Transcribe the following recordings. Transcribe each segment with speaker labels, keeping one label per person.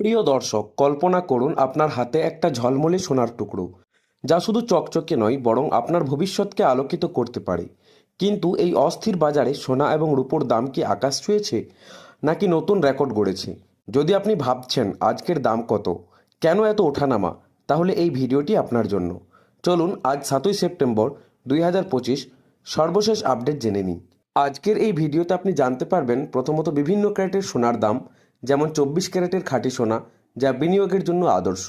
Speaker 1: প্রিয় দর্শক, কল্পনা করুন আপনার হাতে একটা ঝলমলে সোনার টুকরো, যা শুধু চকচকে নয়, বরং আপনার ভবিষ্যৎকে আলোকিত করতে পারে। কিন্তু এই অস্থির বাজারে সোনা এবং রূপোর দাম কি আকাশ ছুঁয়েছে, নাকি নতুন রেকর্ড গড়েছে? যদি আপনি ভাবছেন আজকের দাম কত, কেন এত ওঠানামা, তাহলে এই ভিডিওটি আপনার জন্য। চলুন, আজ সাতই সেপ্টেম্বর দুই হাজার পঁচিশ, সর্বশেষ আপডেট জেনে নিই। আজকের এই ভিডিওতে আপনি জানতে পারবেন, প্রথমত বিভিন্ন ক্যারেটের সোনার দাম যেমন চব্বিশ ক্যারেটের খাঁটি সোনা, যা বিনিয়োগের জন্য আদর্শ।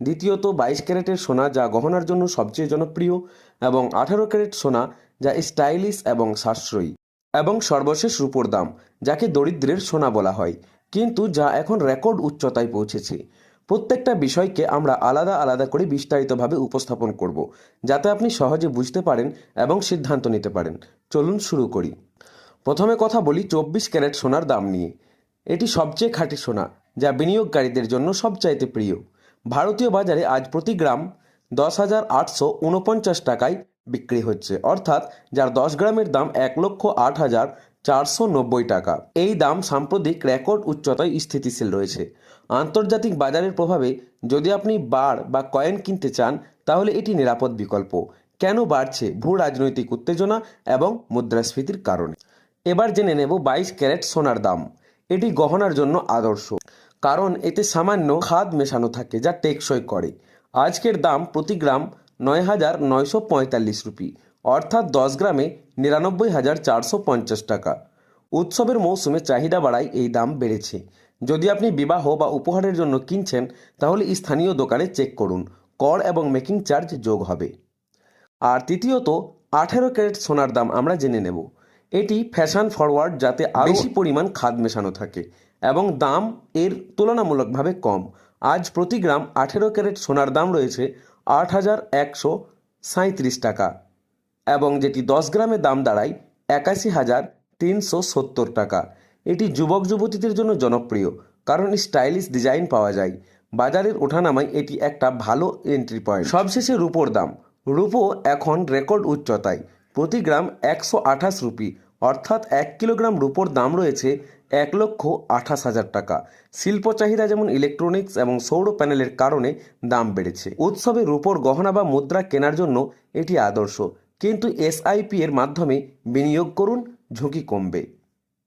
Speaker 1: দ্বিতীয়ত, বাইশ ক্যারেটের সোনা, যা গহনার জন্য সবচেয়ে জনপ্রিয় এবং আঠারো ক্যারেট সোনা, যা স্টাইলিশ এবং সাশ্রয়ী এবং সর্বশেষ রূপোর দাম, যাকে দরিদ্রের সোনা বলা হয়, কিন্তু যা এখন রেকর্ড উচ্চতায় পৌঁছেছে। প্রত্যেকটা বিষয়কে আমরা আলাদা আলাদা করে বিস্তারিতভাবে উপস্থাপন করব, যাতে আপনি সহজে বুঝতে পারেন এবং সিদ্ধান্ত নিতে পারেন। চলুন শুরু করি। প্রথমে কথা বলি চব্বিশ ক্যারেট সোনার দাম নিয়ে। এটি সবচেয়ে খাঁটি সোনা, যা বিনিয়োগকারীদের জন্য সবচাইতে প্রিয়। ভারতীয় বাজারে আজ প্রতি গ্রাম দশ হাজার আটশো উনপঞ্চাশ টাকায় বিক্রি হচ্ছে, অর্থাৎ যার দশ গ্রামের দাম এক লক্ষ আট হাজার চারশো নব্বই টাকা। এই দাম সাম্প্রতিক রেকর্ড উচ্চতায় স্থিতিশীল রয়েছে। আন্তর্জাতিক বাজারের প্রভাবে যদি আপনি বার বা কয়েন কিনতে চান, তাহলে এটি নিরাপদ বিকল্প। কেন বাড়ছে ভূ রাজনৈতিক উত্তেজনা এবং মুদ্রাস্ফীতির কারণে? এবার জেনে নেব বাইশ ক্যারেট সোনার দাম। এটি গহনার জন্য আদর্শ, কারণ এতে সামান্য খাদ মেশানো থাকে যা টেকসই করে। আজকের দাম প্রতি গ্রাম নয় হাজার নয়শো পঁয়তাল্লিশ রুপি, অর্থাৎ দশ গ্রামে নিরানব্বই হাজার চারশো পঞ্চাশ টাকা। উৎসবের মৌসুমে চাহিদা বাড়ায় এই দাম বেড়েছে। যদি আপনি বিবাহ বা উপহারের জন্য কিনছেন, তাহলে স্থানীয় দোকানে চেক করুন। কর এবং মেকিং চার্জ যোগ হবে। আর তৃতীয়ত, আঠেরো ক্যারেট সোনার দাম আমরা জেনে নেব। এটি ফ্যাশন ফরওয়ার্ড যাতে আরও বেশি পরিমাণ খাদ মেশানো থাকে এবং দাম এর তুলনামূলকভাবে কম। আজ প্রতি গ্রাম আঠেরো ক্যারেট সোনার দাম রয়েছে আট হাজার একশো সাঁত্রিশ টাকা এবং যেটি দশ গ্রামে দাম দাঁড়ায় একাশি হাজার তিনশো সত্তর টাকা। এটি যুবক যুবতীদের জন্য জনপ্রিয় কারণ স্টাইলিশ ডিজাইন পাওয়া যায়। বাজারের ওঠানামায় এটি একটা ভালো এন্ট্রি পয়েন্ট সবশেষে রূপোর দাম। রূপো এখন রেকর্ড উচ্চতায়। প্রতি গ্রাম একশো আঠাশ রুপি। অর্থাৎ এক কিলোগ্রাম রুপোর দাম রয়েছে এক লক্ষ আঠাশ হাজার টাকা। শিল্প চাহিদা যেমন ইলেকট্রনিক্স এবং সৌর প্যানেলের কারণে দাম বেড়েছে। উৎসবে রুপোর গহনা বা মুদ্রা কেনার জন্য এটি আদর্শ। কিন্তু এসআইপি এর মাধ্যমে বিনিয়োগ করুন, ঝুঁকি কমবে।